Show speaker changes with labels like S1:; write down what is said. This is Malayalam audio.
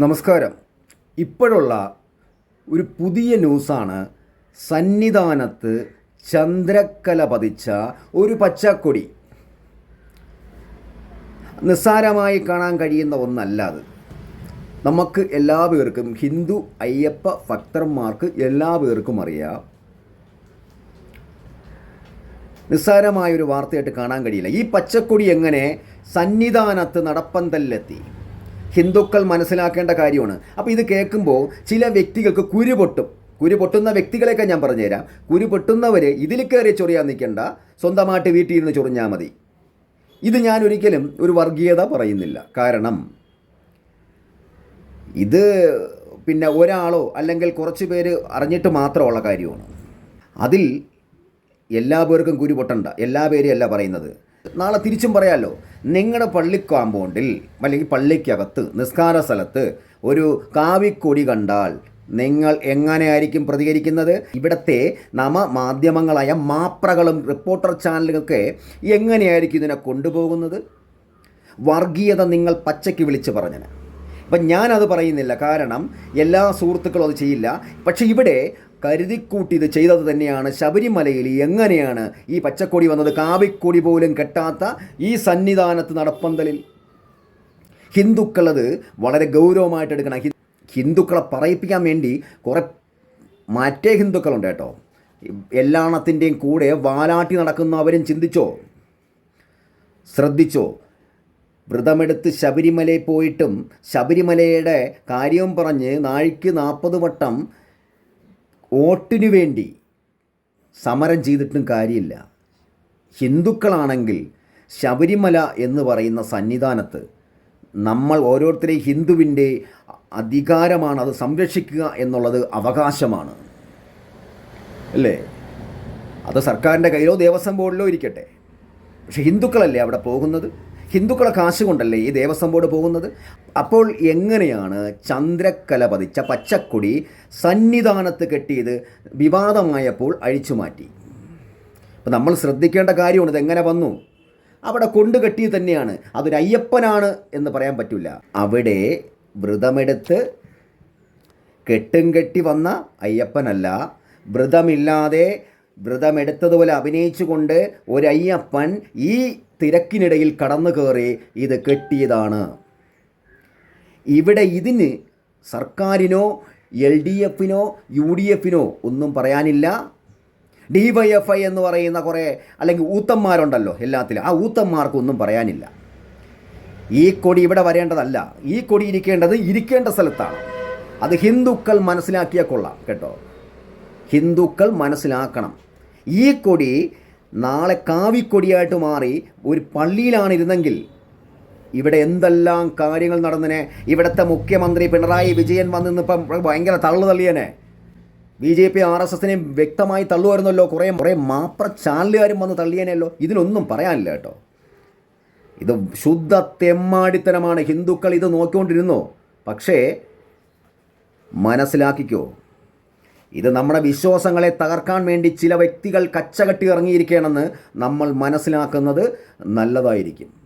S1: നമസ്കാരം. ഇപ്പോഴുള്ള ഒരു പുതിയ ന്യൂസാണ് സന്നിധാനത്ത് ചന്ദ്രക്കല പതിച്ച ഒരു പച്ചക്കൊടി. നിസ്സാരമായി കാണാൻ കഴിയുന്ന ഒന്നല്ല അത്. നമുക്ക് എല്ലാ പേർക്കും ഹിന്ദു അയ്യപ്പ ഭക്തന്മാർക്ക് എല്ലാ പേർക്കും അറിയാം. നിസ്സാരമായൊരു വാർത്തയായിട്ട് കാണാൻ കഴിയില്ല. ഈ പച്ചക്കൊടി എങ്ങനെ സന്നിധാനത്ത് നടപ്പന്തലിലെത്തി? ഹിന്ദുക്കൾ മനസ്സിലാക്കേണ്ട കാര്യമാണ്. അപ്പോൾ ഇത് കേൾക്കുമ്പോൾ ചില വ്യക്തികൾക്ക് കുരു പൊട്ടും. കുരു പൊട്ടുന്ന വ്യക്തികളെയൊക്കെ ഞാൻ പറഞ്ഞുതരാം. കുരു പൊട്ടുന്നവർ ഇതിൽ കയറി ചൊറിയാൻ നിൽക്കേണ്ട. സ്വന്തമായിട്ട് വീട്ടിൽ ഇരുന്ന് ചൊറിഞ്ഞാൽ മതി. ഇത് ഞാൻ ഒരിക്കലും ഒരു വർഗീയത പറയുന്നില്ല. കാരണം ഇത് പിന്നെ ഒരാളോ അല്ലെങ്കിൽ കുറച്ച് പേര് അറിഞ്ഞിട്ട് മാത്രമുള്ള കാര്യമാണ്. അതിൽ എല്ലാ പേർക്കും കുരു പൊട്ടണ്ട. എല്ലാ പേരും അല്ല പറയുന്നത്. നാളെ തിരിച്ചും പറയാമല്ലോ നിങ്ങളുടെ പള്ളി കാമ്പൗണ്ടിൽ അല്ലെങ്കിൽ പള്ളിക്കകത്ത് നിസ്കാര സ്ഥലത്ത് ഒരു കാവിക്കൊടി കണ്ടാൽ നിങ്ങൾ എങ്ങനെയായിരിക്കും പ്രതികരിക്കുന്നത്? ഇവിടുത്തെ നമ മാധ്യമങ്ങളായ മാപ്രകളും റിപ്പോർട്ടർ ചാനലുകളൊക്കെ എങ്ങനെയായിരിക്കും ഇതിനെ കൊണ്ടുപോകുന്നത്? വർഗീയത നിങ്ങൾ പച്ചയ്ക്ക് വിളിച്ച് പറഞ്ഞത് അപ്പം ഞാനത് പറയുന്നില്ല. കാരണം എല്ലാ സുഹൃത്തുക്കളും അത് ചെയ്യില്ല. പക്ഷേ ഇവിടെ കരുതിക്കൂട്ടി ഇത് ചെയ്തത് തന്നെയാണ് ശബരിമലയിൽ എങ്ങനെയാണ് ഈ പച്ചക്കൊടി വന്നത്? കാവിക്കൊടി പോലും കെട്ടാത്ത ഈ സന്നിധാനത്ത് നടപ്പന്തലിൽ. ഹിന്ദുക്കളത് വളരെ ഗൗരവമായിട്ട് എടുക്കണം. ഹിന്ദുക്കളെ പറയിപ്പിക്കാൻ വേണ്ടി കുറേ മറ്റേ ഹിന്ദുക്കളുണ്ട് കേട്ടോ. എല്ലാണത്തിന്റെയും കൂടെ വാലാട്ടി നടക്കുന്നവരും ചിന്തിച്ചോ? ശ്രദ്ധിച്ചോ? വ്രതമെടുത്ത് ശബരിമലയിൽ പോയിട്ടും ശബരിമലയുടെ കാര്യം പറഞ്ഞ് നാഴിക്ക് നാൽപ്പത് വട്ടം വോട്ടിനു വേണ്ടി സമരം ചെയ്തിട്ടും കാര്യമില്ല. ഹിന്ദുക്കളാണെങ്കിൽ ശബരിമല എന്ന് പറയുന്ന സന്നിധാനത്ത് നമ്മൾ ഓരോരുത്തരെയും ഹിന്ദുവിന്റെ അധികാരമാണ് അത് സംരക്ഷിക്കുക എന്നുള്ളത് അവകാശമാണ്. അല്ലേ? അത് സർക്കാരിന്റെ കയ്യിലോ ദേവസ്വം ബോർഡിലോ ഇരിക്കട്ടെ. പക്ഷെ ഹിന്ദുക്കളല്ലേ അവിടെ പോകുന്നത്? ഹിന്ദുക്കളെ കാശ് കൊണ്ടല്ലേ ഈ ദേവസ്വം ബോർഡ് പോകുന്നത്? അപ്പോൾ എങ്ങനെയാണ് ചന്ദ്രക്കല പതിച്ച പച്ചക്കൊടി സന്നിധാനത്ത് കെട്ടിയത് വിവാദമായപ്പോൾ അഴിച്ചു മാറ്റി? അപ്പം നമ്മൾ ശ്രദ്ധിക്കേണ്ട കാര്യമാണ് ഇതെങ്ങനെ വന്നു? അവിടെ കൊണ്ട് കെട്ടി തന്നെയാണ്. അതൊരു അയ്യപ്പനാണ് എന്ന് പറയാൻ പറ്റില്ല. അവിടെ വ്രതമെടുത്ത് കെട്ടും കെട്ടി വന്ന അയ്യപ്പനല്ല വ്രതമില്ലാതെ വ്രതമെടുത്തതുപോലെ അഭിനയിച്ചുകൊണ്ട് ഒരയ്യപ്പൻ ഈ തിരക്കിനിടയിൽ കടന്നു കയറി ഇത് കെട്ടിയതാണ്. ഇവിടെ ഇതിന് സർക്കാരിനോ എൽ ഡി എഫിനോ യു ഡി എഫിനോ ഒന്നും പറയാനില്ല. ഡി വൈ എഫ് ഐ എന്ന് പറയുന്ന കുറേ അല്ലെങ്കിൽ ഊത്തന്മാരുണ്ടല്ലോ എല്ലാത്തിലും. ആ ഊത്തന്മാർക്കൊന്നും പറയാനില്ല. ഈ കൊടി ഇവിടെ വരേണ്ടതല്ല. ഈ കൊടി ഇരിക്കേണ്ടത് ഇരിക്കേണ്ട സ്ഥലത്താണ്. അത് ഹിന്ദുക്കൾ മനസ്സിലാക്കിയ കൊള്ളാം കേട്ടോ. ഹിന്ദുക്കൾ മനസ്സിലാക്കണം. ഈ കൊടി നാളെ കാവിക്കൊടിയായിട്ട് മാറി ഒരു പള്ളിയിലാണ് ഇരുന്നെങ്കിൽ ഇവിടെ എന്തെല്ലാം കാര്യങ്ങൾ നടന്നനെ? ഇവിടുത്തെ മുഖ്യമന്ത്രി പിണറായി വിജയൻ വന്നിന്നിപ്പം ഭയങ്കര തള്ളു തള്ളിയനെ. B J P R S എസിനെയും വ്യക്തമായി തള്ളുമായിരുന്നല്ലോ. കുറേ കുറേ മാപ്ര ചാനലുകാരും വന്ന് തള്ളിയനെയല്ലോ. ഇതിനൊന്നും പറയാനില്ല കേട്ടോ. ഇത് ശുദ്ധ തെമ്മാടിത്തനമാണ്. ഹിന്ദുക്കൾ ഇത് നോക്കിക്കൊണ്ടിരുന്നു. പക്ഷേ മനസ്സിലാക്കിക്കോ ഇത് നമ്മുടെ വിശ്വാസങ്ങളെ തകർക്കാൻ വേണ്ടി ചില വ്യക്തികൾ കച്ചകെട്ടി ഇറങ്ങിയിരിക്കണമെന്ന് നമ്മൾ മനസ്സിലാക്കുന്നത് നല്ലതായിരിക്കും.